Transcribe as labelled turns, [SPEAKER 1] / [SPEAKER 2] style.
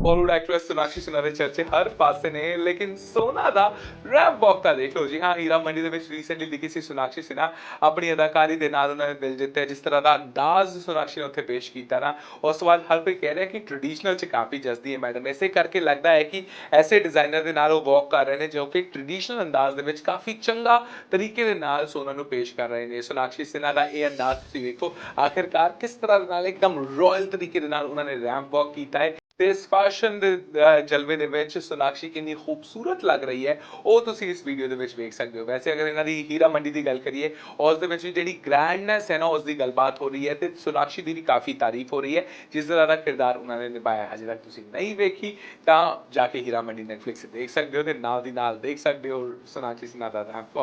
[SPEAKER 1] Bollywood actress Sonakshi Sinha ਦੇ ਚਰਚੇ ਹਰ ਪਾਸੇ ਨੇ, ਲੇਕਿਨ ਸੋਨਾ ਦਾ ਰੈਪ ਵਾਕ ਤਾਂ ਦੇਖ ਲਓ ਜੀ। ਹਾਂ, ਹੀਰਾ ਮੰਡੀ ਦੇ ਵਿੱਚ ਰੀਸੈਂਟਲੀ ਦਿਖੀ ਸੀ ਸੋਨਾਕਸ਼ੀ ਸਿਨਹਾ ਆਪਣੀ ਅਦਾਕਾਰੀ ਦੇ ਨਾਲ ਉਹਨਾਂ ਨੇ ਦਿਲ ਜਿੱਤਿਆ, ਜਿਸ ਤਰ੍ਹਾਂ ਦਾ ਅੰਦਾਜ਼ ਸੋਨਾਕਸ਼ੀ ਨੇ ਉੱਥੇ ਪੇਸ਼ ਕੀਤਾ ਨਾ। ਉਸ ਤੋਂ ਬਾਅਦ ਹਰ ਕੋਈ ਕਹਿ ਰਿਹਾ ਕਿ ਟ੍ਰੈਡੀਸ਼ਨਲ ਚ ਕਾਫੀ ਜਸਦੀ ਹੈ ਮੈਡਮ ਇਸੇ ਕਰਕੇ ਲੱਗਦਾ ਹੈ ਕਿ ਐਸੇ ਡਿਜ਼ਾਈਨਰ ਦੇ ਨਾਲ ਉਹ ਵਾਕ ਕਰ ਰਹੇ ਨੇ, ਜੋ ਕਿ ਟ੍ਰੈਡੀਸ਼ਨਲ ਅੰਦਾਜ਼ ਦੇ ਵਿੱਚ ਕਾਫੀ ਚੰਗਾ ਤਰੀਕੇ ਦੇ ਨਾਲ ਸੋਨਾ ਨੂੰ ਪੇਸ਼ ਕਰ ਰਹੇ ਨੇ। ਸੋਨਾਕਸ਼ੀ ਸਿਨਹਾ ਦਾ ਇਹ ਅੰਦਾਜ਼ ਤੁਸੀਂ ਵੇਖੋ, ਆਖਿਰਕਾਰ ਕਿਸ ਤਰ੍ਹਾਂ ਦੇ ਨਾਲ ਇੱਕਦਮ ਰਾਇਲ ਤਰੀਕੇ ਦੇ ਨਾਲ ਉਹਨਾਂ ਨੇ ਰੈਂਪ ਵਾਕ ਕੀਤਾ ਹੈ। ਤੇ ਇਸ ਫੈਸ਼ਨ ਦੇ ਜਲਵੇ ਦੇ ਵਿੱਚ ਸੋਨਾਕਸ਼ੀ ਕਿੰਨੀ ਖੂਬਸੂਰਤ ਲੱਗ ਰਹੀ ਹੈ, ਉਹ ਤੁਸੀਂ ਇਸ ਵੀਡੀਓ ਦੇ ਵਿੱਚ ਵੇਖ ਸਕਦੇ ਹੋ। ਵੈਸੇ ਅਗਰ ਇਹਨਾਂ ਦੀ ਹੀਰਾ ਮੰਡੀ ਦੀ ਗੱਲ ਕਰੀਏ, ਉਸ ਦੇ ਵਿੱਚ ਵੀ ਜਿਹੜੀ ਗ੍ਰੈਂਡਨੈਸ ਹੈ ਨਾ, ਉਸ ਦੀ ਗੱਲਬਾਤ ਹੋ ਰਹੀ ਹੈ ਤੇ ਸੋਨਾਕਸ਼ੀ ਦੀ ਵੀ ਕਾਫੀ ਤਾਰੀਫ ਹੋ ਰਹੀ ਹੈ, ਜਿਸ ਤਰ੍ਹਾਂ ਦਾ ਕਿਰਦਾਰ ਉਹਨਾਂ ਨੇ ਨਿਭਾਇਆ ਹਜੇ ਤੱਕ ਤੁਸੀਂ ਨਹੀਂ ਵੇਖੀ, ਤਾਂ ਜਾ ਕੇ ਹੀਰਾ ਮੰਡੀ ਨੈਟਫਲਿਕਸ ਤੇ ਦੇਖ ਸਕਦੇ ਹੋ ਤੇ ਨਾਲ ਦੀ ਨਾਲ ਦੇਖ ਸਕਦੇ ਹੋ ਸੋਨਾਕਸ਼ੀ ਸਿਨਾ ਦਾ। ਰੈਂਪ